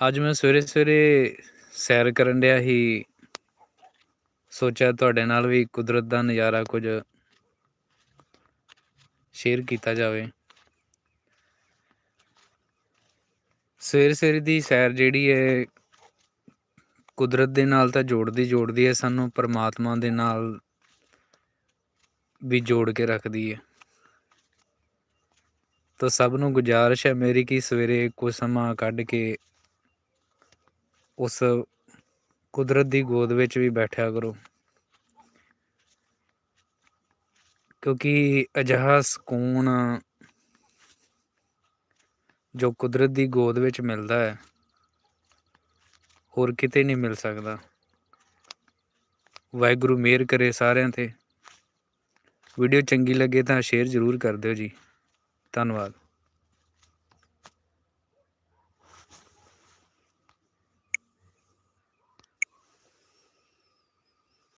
ਅੱਜ ਮੈਂ ਸਵੇਰੇ ਸਵੇਰੇ ਸੈਰ ਕਰਨ ਡਿਆ ਸੀ। ਸੋਚਿਆ ਤੁਹਾਡੇ ਨਾਲ ਵੀ ਕੁਦਰਤ ਦਾ ਨਜ਼ਾਰਾ ਕੁਝ ਸ਼ੇਅਰ ਕੀਤਾ ਜਾਵੇ। ਸਵੇਰ ਸਵੇਰ ਦੀ ਸੈਰ ਜਿਹੜੀ ਹੈ, ਕੁਦਰਤ ਦੇ ਨਾਲ ਤਾਂ ਜੋੜਦੀ ਜੋੜਦੀ ਹੈ, ਸਾਨੂੰ ਪਰਮਾਤਮਾ ਦੇ ਨਾਲ ਵੀ ਜੋੜ ਕੇ ਰੱਖਦੀ ਹੈ। ਤਾਂ ਸਭ ਨੂੰ ਗੁਜ਼ਾਰਿਸ਼ ਹੈ ਮੇਰੀ ਕਿ ਸਵੇਰੇ ਕੁਝ ਸਮਾਂ ਕੱਢ ਕੇ ਉਸ ਕੁਦਰਤ ਦੀ ਗੋਦ ਵਿੱਚ ਵੀ ਬੈਠਿਆ ਕਰੋ। ਕਿਉਂਕਿ ਅਜਿਹਾ ਸਕੂਨ ਜੋ ਕੁਦਰਤ ਦੀ ਗੋਦ ਵਿੱਚ ਮਿਲਦਾ ਹੈ, ਹੋਰ ਕਿਤੇ ਨਹੀਂ ਮਿਲ ਸਕਦਾ। ਵਾਹਿਗੁਰੂ ਮਿਹਰ ਕਰੇ ਸਾਰਿਆਂ ਤੇ। ਵੀਡੀਓ ਚੰਗੀ ਲੱਗੇ ਤਾਂ ਸ਼ੇਅਰ ਜ਼ਰੂਰ ਕਰ ਦਿਓ ਜੀ। ਧੰਨਵਾਦ।